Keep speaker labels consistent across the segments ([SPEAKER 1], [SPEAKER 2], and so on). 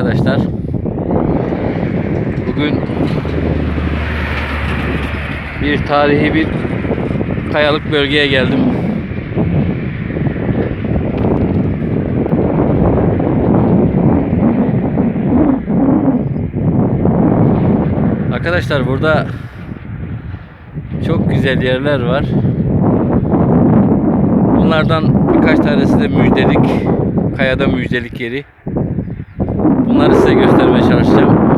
[SPEAKER 1] arkadaşlar. Bugün bir tarihi bir kayalık bölgeye geldim. Arkadaşlar burada çok güzel yerler var. Bunlardan birkaç tanesi de müjdelik. Kayada müjdelik yeri. Bunları size göstermeye çalışacağım.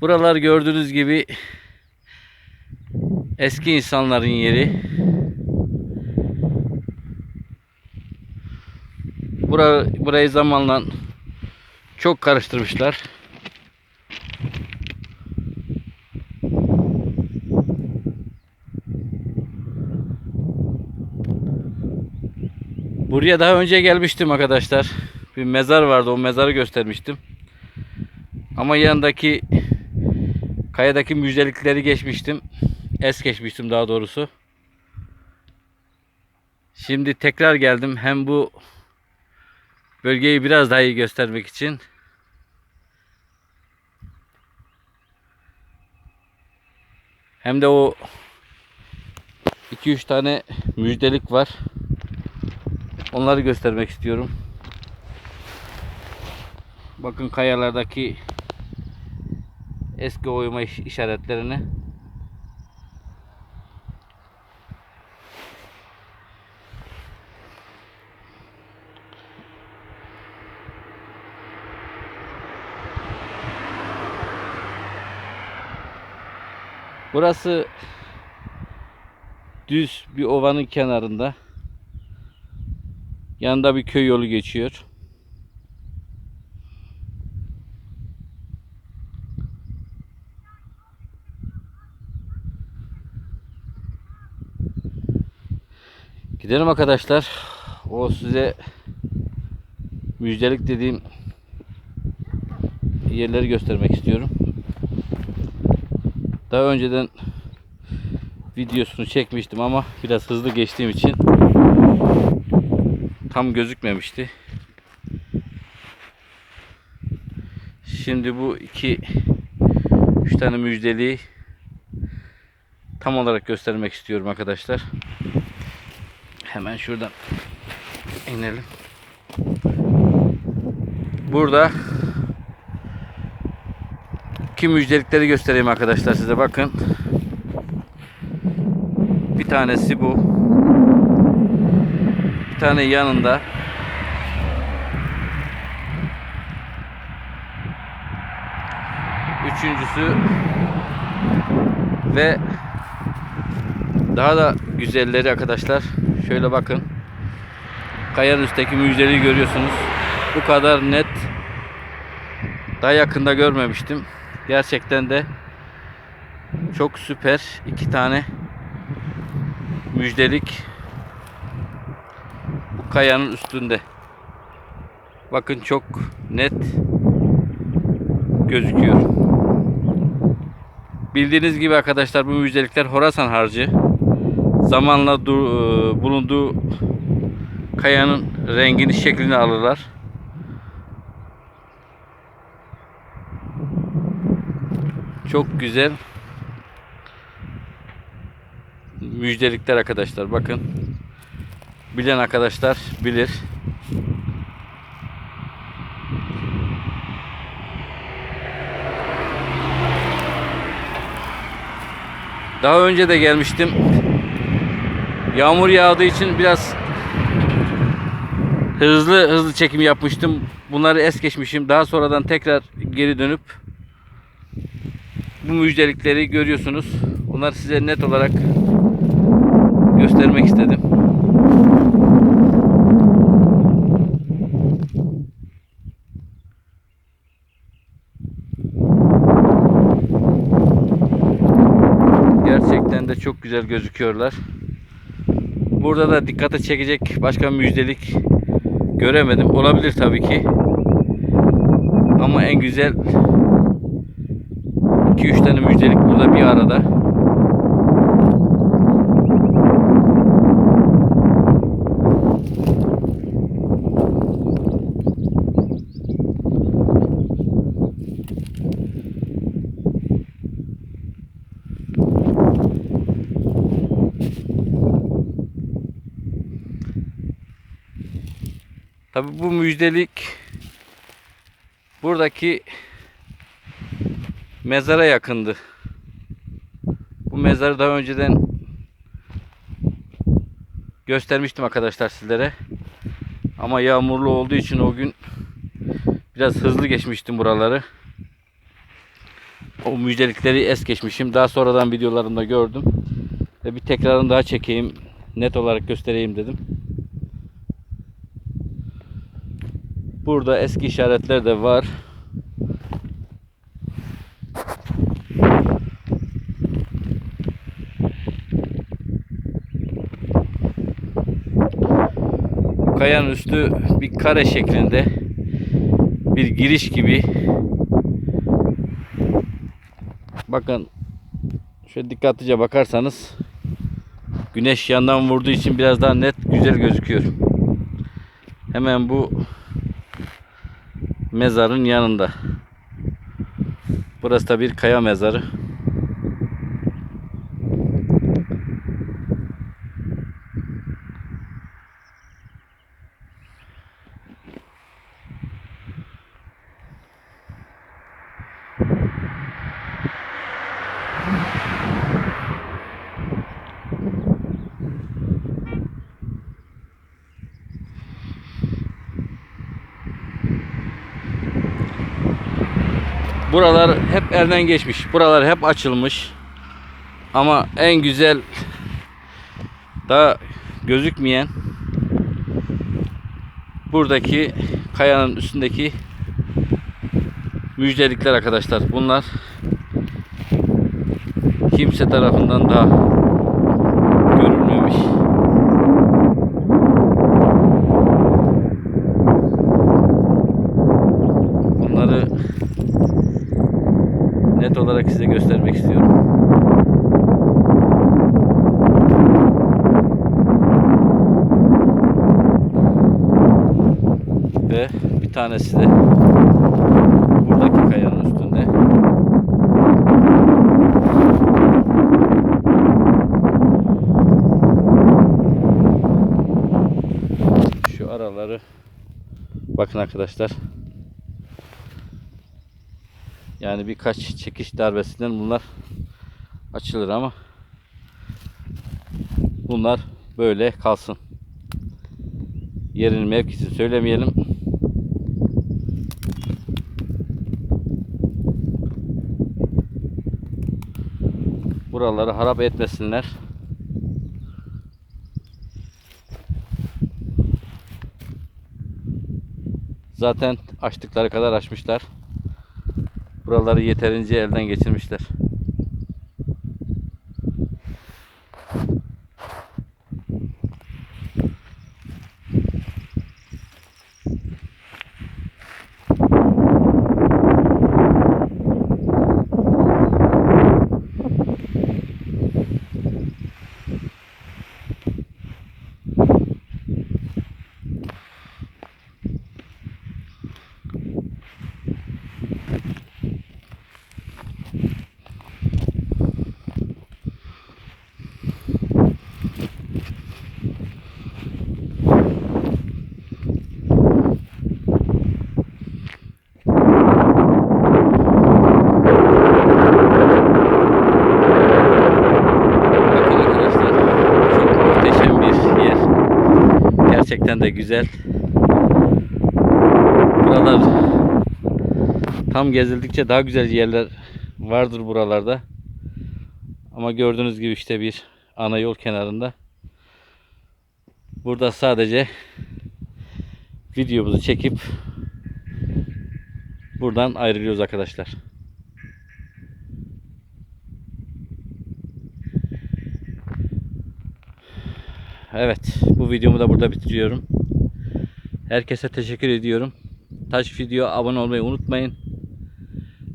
[SPEAKER 1] Buralar gördüğünüz gibi eski insanların yeri. Bura, burayı zamanla çok karıştırmışlar. Buraya daha önce gelmiştim arkadaşlar. Bir mezar vardı. O mezarı göstermiştim. Ama yanındaki kayadaki müjdelikleri geçmiştim. Es geçmiştim daha doğrusu. Şimdi tekrar geldim. Hem bu bölgeyi biraz daha iyi göstermek için. Hem de o 2-3 tane müjdelik var. Onları göstermek istiyorum. Bakın kayalardaki eski oyma iş- işaretlerini. Burası düz bir ovanın kenarında. Yanında bir köy yolu geçiyor. Gidelim arkadaşlar. O size müjdelik dediğim yerleri göstermek istiyorum. Daha önceden videosunu çekmiştim ama biraz hızlı geçtiğim için tam gözükmemişti. Şimdi bu iki üç tane müjdeliği tam olarak göstermek istiyorum arkadaşlar. Hemen şuradan inelim. Burada iki müjdelikleri göstereyim arkadaşlar size bakın. Bir tanesi bu. Bir tane yanında. Üçüncüsü ve daha da güzelleri arkadaşlar. Şöyle bakın. Kayanın üstteki müjdeliği görüyorsunuz. Bu kadar net daha yakında görmemiştim. Gerçekten de çok süper iki tane müjdelik kayanın üstünde. Bakın çok net gözüküyor. Bildiğiniz gibi arkadaşlar bu müjdelikler Horasan harcı. Zamanla du- e, bulunduğu kayanın rengini şeklini alırlar. Çok güzel müjdelikler arkadaşlar bakın. Bilen arkadaşlar bilir. Daha önce de gelmiştim. Yağmur yağdığı için biraz hızlı hızlı çekim yapmıştım. Bunları es geçmişim. Daha sonradan tekrar geri dönüp bu müjdelikleri görüyorsunuz. Bunları size net olarak göstermek istedim. Gerçekten de çok güzel gözüküyorlar. Burada da dikkate çekecek başka müjdelik göremedim. Olabilir tabii ki. Ama en güzel 2-3 tane müjdelik burada bir arada. Tabi bu müjdelik buradaki mezara yakındı. Bu mezarı daha önceden göstermiştim arkadaşlar sizlere. Ama yağmurlu olduğu için o gün biraz hızlı geçmiştim buraları. O müjdelikleri es geçmişim. Daha sonradan videolarımda gördüm. Ve bir tekrarını daha çekeyim. Net olarak göstereyim dedim. Burada eski işaretler de var. Kayanın üstü bir kare şeklinde bir giriş gibi. Bakın şöyle dikkatlice bakarsanız güneş yandan vurduğu için biraz daha net güzel gözüküyor. Hemen bu mezarın yanında. Burası da bir kaya mezarı. Buralar hep elden geçmiş. Buralar hep açılmış. Ama en güzel daha gözükmeyen buradaki kayanın üstündeki müjdelikler arkadaşlar. Bunlar kimse tarafından daha görülmemiş. Bunları net olarak size göstermek istiyorum. Ve bir tanesi de buradaki kayanın üstünde. Şu araları bakın arkadaşlar. Yani birkaç çekiş darbesinden bunlar açılır ama bunlar böyle kalsın. Yerin mevkisi söylemeyelim. Buraları harap etmesinler. Zaten açtıkları kadar açmışlar. Buraları yeterince elden geçirmişler. Bakın arkadaşlar çok muhteşem bir yer. Gerçekten de güzel. Buralar tam gezildikçe daha güzel yerler vardır buralarda. Ama gördüğünüz gibi işte bir ana yol kenarında. Burada sadece videomuzu çekip buradan ayrılıyoruz arkadaşlar. Evet, bu videomu da burada bitiriyorum. Herkese teşekkür ediyorum. Taş video abone olmayı unutmayın.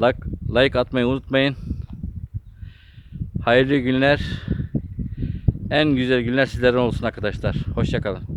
[SPEAKER 1] Like, like atmayı unutmayın. Hayırlı günler. En güzel günler sizlerin olsun arkadaşlar. Hoşçakalın.